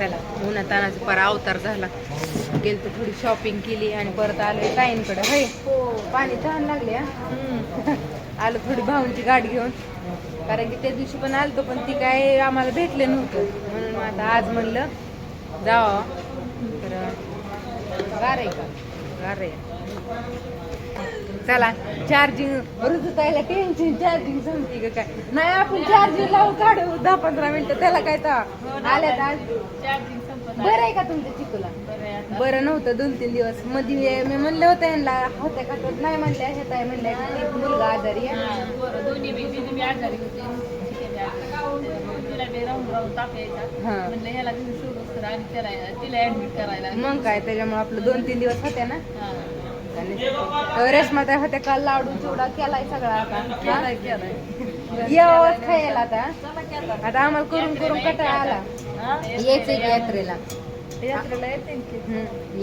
चला उन्हा तानाचा पर अवतार झाला. गेल तर थोडी शॉपिंग केली आणि परत आलोय ताईंकडे. होय? हो. पाणी छान लागले आलो थोडी भाऊंची गाडी घेऊन. कारण की त्या दिवशी पण आलतो पण ती काय आम्हाला भेटले नव्हतं. म्हणून मग आता आज म्हणलं जावं. तर गार आहे का? गार आहे. चला चार्जिंग रुजतायला टेन्शन चार्जिंग संपती का काय? नाही आपण चार्जिंग लावून काढू. दहा पंधरा मिनिटं त्याला काय तर चार्जिंग संपत बरं आहे का तुमच्या चिकूला? बरं आहे नव्हतं दोन तीन दिवस. मध्ये मी म्हणलं होतं यांना होत्या का तर नाही म्हणल्या हे ताई म्हणल्या की एक मुलगा आजारी आहे. दोन्ही आजारी होते. म्हणलं तर मग काय त्याच्यामुळे आपलं दोन तीन दिवस होत्या ना? रेशमा त्या होत्या काल लाडू चिवडा केलाय सगळा आता. केलाय यावंच खायला आता. की आता. आम्हाला करून करून कटाळा आला? यायचंय की यात्रेला. यात्रेला की.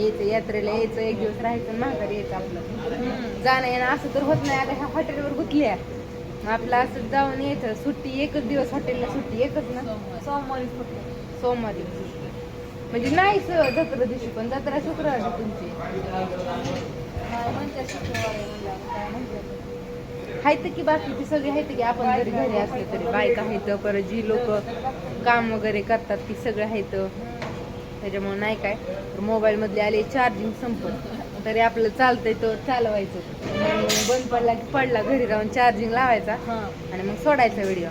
यायचं यात्रेला यायचं एक दिवस राहायचं माघारी यायचं आपलं. जाणं येणं असं तर होत नाही. आता ह्या हॉटेलवर गुतल्या. मग आपलं असं जाऊन यायचं. सुट्टी एकच दिवस हॉटेलला सुट्टी एकच ना. सोमवारी. सोमवारी. म्हणजे नाही जत्रा दिवशी पण जत्रा शुक्रवारी तुमची. आहेत की बाकीची सगळी आहेत की आपण जरी घरी असले तरी बायका आहेत परत जी लोक काम वगैरे करतात ती सगळे आहेत. त्याच्यामुळे नाही काय? तर मोबाईल मधले आले चार्जिंग संपत तरी आपलं चालतंय तो चालवायचं. बंद पडला की पडला घरी राहून चार्जिंग लावायचा. आणि मग सोडायचा व्हिडिओ?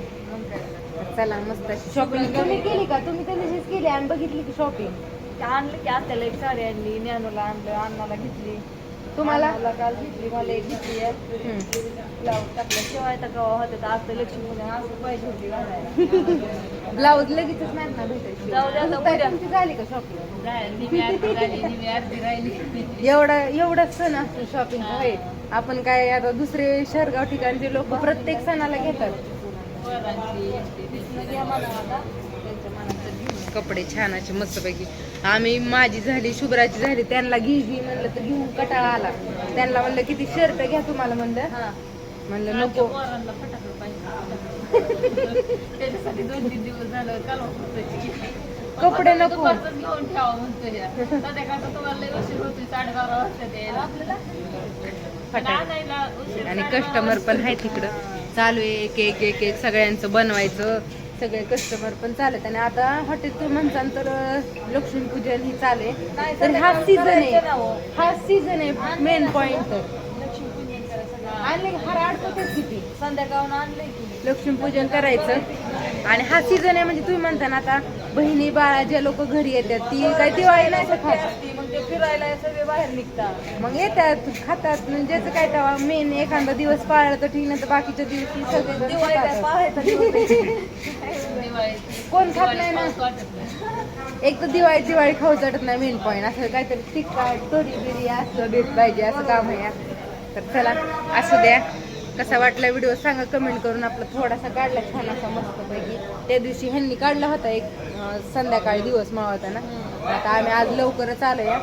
चला मस्त शॉपिंग तुम्ही केली का? तुम्ही त्या दिवशीच केली आणि बघितली की शॉपिंग ते आणलं की आत्याला एक साडी आणली ज्ञानूला आणलं अण्णाला घेतली. तुम्हाला काल घेतली मला एक घेतली आहे. हम्म. ब्लाऊज टाकलं शिवाय तर होते तर आज तर लक्ष्मी पूजन असं पाहिजे होती घालायला ब्लाऊज लगेचच नाही ना भेटायची जाऊ द्या, जाऊ ताई, द्या. तुमची झाली का शॉपिंग जायला निम्मी अर्धी झाली निम्मी अर्धी राहिली एवढा एवढाच सण असतो शॉपिंग होय आपण काय आता दुसरे शहरगाव ठिकाणचे लोक प्रत्येक सणाला घेतात पोरांची यांची. तिथनं घ्या मला आता त्यांच्या मनाचं घेऊन कपडे छान असे मस्तपैकी. आम्ही माझी झाली शुभ्राची झाली त्यांना घे घे म्हणलं तर घेऊन कटाळा आला. त्यांना म्हणलं किती शर्ट घ्या तुम्हाला म्हणलं. हा. म्हणलं नको. कपडे नको. घेऊन ठेवा म्हणतो आणि कस्टमर पण आहे. तिकडं. चालू आहे एक एक एक एक सगळ्यांचं बनवायचं. सगळे कस्टमर पण चालत आणि आता हॉटेल तू म्हणसान तर लक्ष्मीपूजन ही चालू तर हा सीझन आहे. हो. हा सीझन आहे मेन पॉइंट तर आणले हार अडकवतेच किती? संध्याकाळून लक्ष्मीपूजन करायचं. आणि हा सीझन आहे म्हणजे तुम्ही म्हणता ना आता बहिणी बाळा ज्या लोक घरी येतात ती काय दिवाळी नाही खात असती, मग ते फिरायला सगळे बाहेर निघतात मग येतात खातात म्हणजे काय तेव्हा मेन एखादा दिवस पाळला तर ठीक नाही तर बाकीच्या दिवशी सगळे दिवाळी काय खातात. पाहायचा दिवस आहे. दिवाळी कोण खात नाही ना? पाऊस वाटत नाही. एक तर दिवाळी दिवाळी खाऊ चटत नाही मेन पॉईंट असं काहीतरी तिखट तोरी बिरी असलं भेट पाहिजे असं काम आहे. तर चला असू द्या. कसा वाटला व्हिडिओ सांगा कमेंट करून आपला थोडासा काढला छान असा मस्तपैकी. त्या दिवशी ह्यांनी काढला होता एक अं, संध्याकाळी दिवस मावळता ना आता आम्ही आज लवकरच आलो या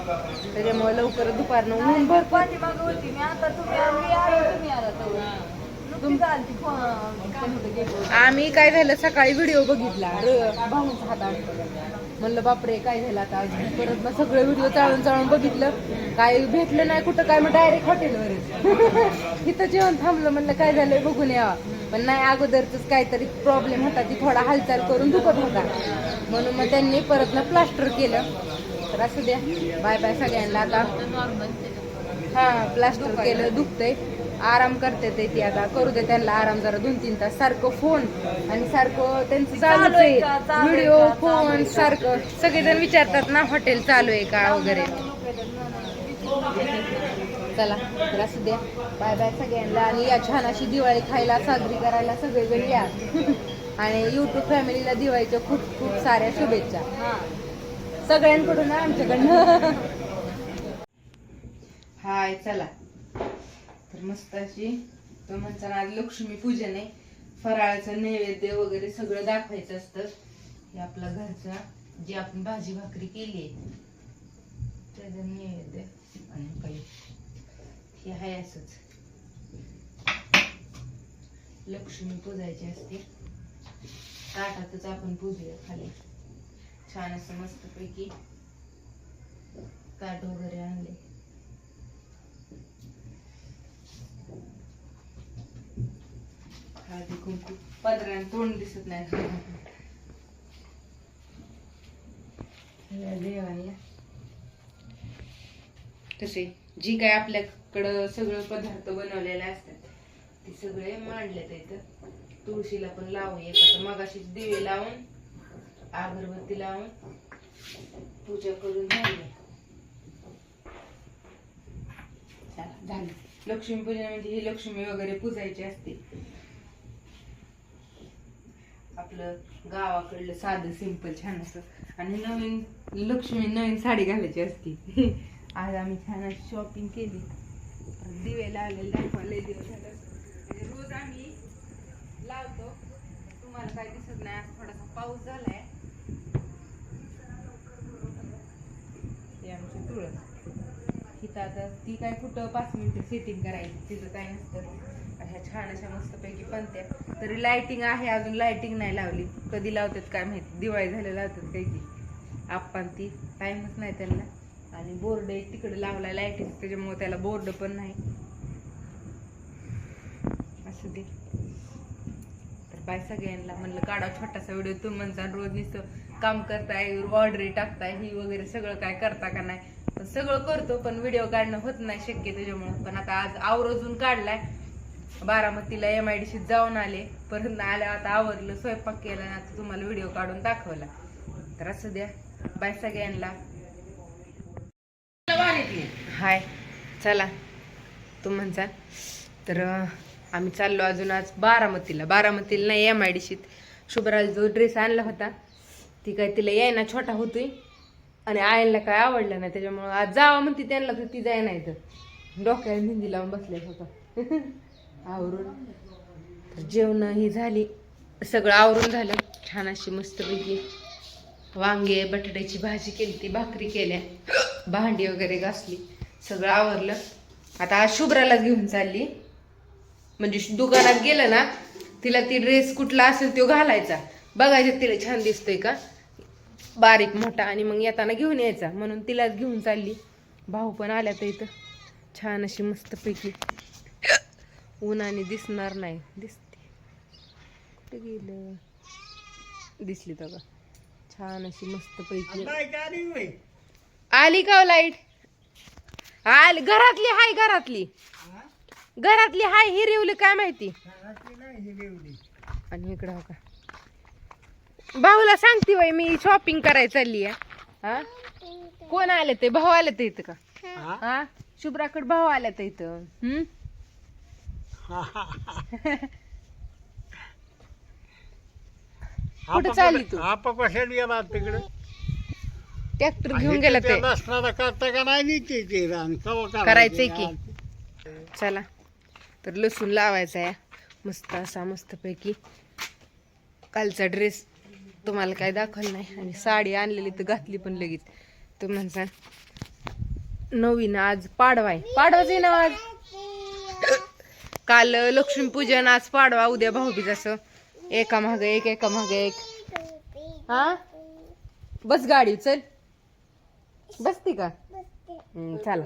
त्याच्यामुळे लवकर दुपारनं ऊन भरपूर. पाठीमागं होती. मी आता तुम्ही आली आलो तुम्ही आला आलती फोन काय आम्ही काय झालं सकाळी व्हिडिओ बघितला. र- भाऊंचा हात अडकला म्हणलं बापरे काय झालं आता? आज परत मग सगळे व्हिडिओ चाळून चाळून बघितलं. काय भेटलं नाही कुठं काय मग डायरेक्ट हॉटेलवरच. इथं जेवण थांबलं म्हणलं काय झालंय बघून यावं. पण नाही अगोदरच काहीतरी प्रॉब्लेम होता ती थोडा हालचाल करून दुखत होता. म्हणून मग त्यांनी परत ना प्लास्टर केलं. तर असू द्या. बाय बाय सगळ्यांना आता. हा प्लास्टर केलं दुखतंय. आराम करते ते ती आता. करू दे त्यांना आराम जरा दोन तीन तास. सारखं फोन आणि सारखं त्यांचं चालूच चालू आहे व्हिडिओ? फोन सारखं. सगळेजण विचारतात ना हॉटेल चालू आहे का? वगैरे. चला. तर असू द्या. बाय बाय सगळ्यांना. आणि या छान अशी दिवाळी खायला साजरी करायला सगळेजण या. आणि युट्यूब फॅमिलीला दिवाळीच्या खूप खूप साऱ्या शुभेच्छा. हा. सगळ्यांकडून आमच्याकडनं. हाय चला. तर मस्त अशी तो म्हणता आज लक्ष्मी पूजन आहे. फराळाचं नैवेद्य वगैरे सगळं दाखवायचं असतं. हे आपला घरचा जी आपण भाजी भाकरी केली आहे त्याचं नैवेद्य आणि काही हे आहे असंच. लक्ष्मी पूजायची असते. ताटातच आपण पूजूया खाली. छान असं मस्त पैकी ताट वगैरे आणले. हळदी कुंकू. पदराने तोंड दिसत नाही. देवाला तसे जी काय आपल्याकडं सगळं पदार्थ बनवलेले असतात ते सगळे मांडलेत इथं. तुळशीला पण लावूया आता मगाशी दिवे लावून अगरबत्ती लावून पूजा करून झाली लक्ष्मी झाली. लक्ष्मीपूजन म्हणजे ही लक्ष्मी वगैरे पूजायची असते. आपलं गावाकडलं साधं सिंपल छान असं. आणि नवीन लक्ष्मी नवीन साडी घालायची असते. आज आम्ही छान शॉपिंग केली. दिवे लावलेले दाखवायला दिवस झालं. रोज आम्ही लावतो. तुम्हाला काय दिसत नाही आज थोडासा पाऊस झालाय. हे आमची तुळस. तिथं आता ती काय कुठं पाच मिनिटं सेटिंग करायची तिथं काय नसतं. अशा छान अशा मस्तपैकी त्या तरी लाइटिंग आहे अजून लाइटिंग नाही लावली. कधी लावतात काय माहिती? दिवाळी झाली लावतात काही की आपण ती. टाइमच नाही त्यांना. आणि बोर्ड एक तिकडे लावला लाईटिंग त्याच्यामुळे त्याला बोर्ड पण नाही. असं दे. बाय सगळ्यांना म्हणलं काढा छोटासा व्हिडिओ तुम्ही म्हणता रोज नुसतं काम करताय ऑर्डरी टाकताय ही वगैरे सगळं काय करता का नाही. सगळं करतो पण व्हिडिओ काढणं होत नाही शक्य त्याच्यामुळं. पण आता आज आवरजून काढलाय. बारामतीला एम आय डी जाऊन आले. परत आल्या आता आवरलं स्वयंपाक केला आणि आता तुम्हाला व्हिडिओ काढून दाखवला. तर असं द्या. बाय सगळ्यांना. हाय. चला. तू म्हणचा तर आम्ही चाललो अजून आज बारामतीला. बारामतीला नाही एम आय डी शुभ्राला जो ड्रेस आणला होता ती काय तिला यायना छोटा होतोय. आणि आयला काय आवडलं नाही त्याच्यामुळं आज जावा म्हणते त्यांना तर ती जाय नाही तर. डोक्याला मेहंदी लावून बसले होता आवरून. तर जेवण ही झाली. सगळं आवरून झालं. छान अशी मस्तपैकी वांगे बटाट्याची भाजी केली ती भाकरी केल्या. भांडी वगैरे घासली. सगळं आवरलं. आता आज शुभ्रालाच घेऊन चालली. म्हणजे दुकानात गेलं ना तिला ती ड्रेस कुठला असेल तो घालायचा. बघायचं तिला छान दिसतोय का? बारीक मोठा आणि मग येताना घेऊन यायचा. म्हणून तिलाच घेऊन चालली. भाऊ पण आल्या तर इथं. छान अशी मस्तपैकी. उन्हाने दिसणार नाही. दिसते. कुठे गेलं? दिसली तर छान अशी मस्तपैकी. आली का लाइट? आली. घरातली हाय घरातली. घरातली हाय हिरवली काय माहिती? आणि इकडं हो का? भाऊला सांगते वय मी शॉपिंग करायला चालली आहे. हा? कोण आले ते? भाऊ आले ते इथं का? हा? शुभ्राकडे भाऊ आल्या तर इथं. हम्म? कुठं चालली तू? आपा कशाला गेला तिकडे. ट्रॅक्टर घेऊन गेला ते. नसणारा करता का नाही ते करायचंय की. चला. तर लसूण लावायचा आहे. मस्त असा मस्तपैकी. कालचा ड्रेस तुम्हाला काय दाखवलं नाही. आणि साडी आणलेली तर घातली पण लगेच. तुम्ही म्हणसा नवीन आज पाडवा आहे. पाडवाच आहे ना आज? काल लक्ष्मीपूजन आज पाडवा उद्या भाऊबीज असं. एका माग एक एका माग एक. हा? बस गाडी चल. बसती का? चला.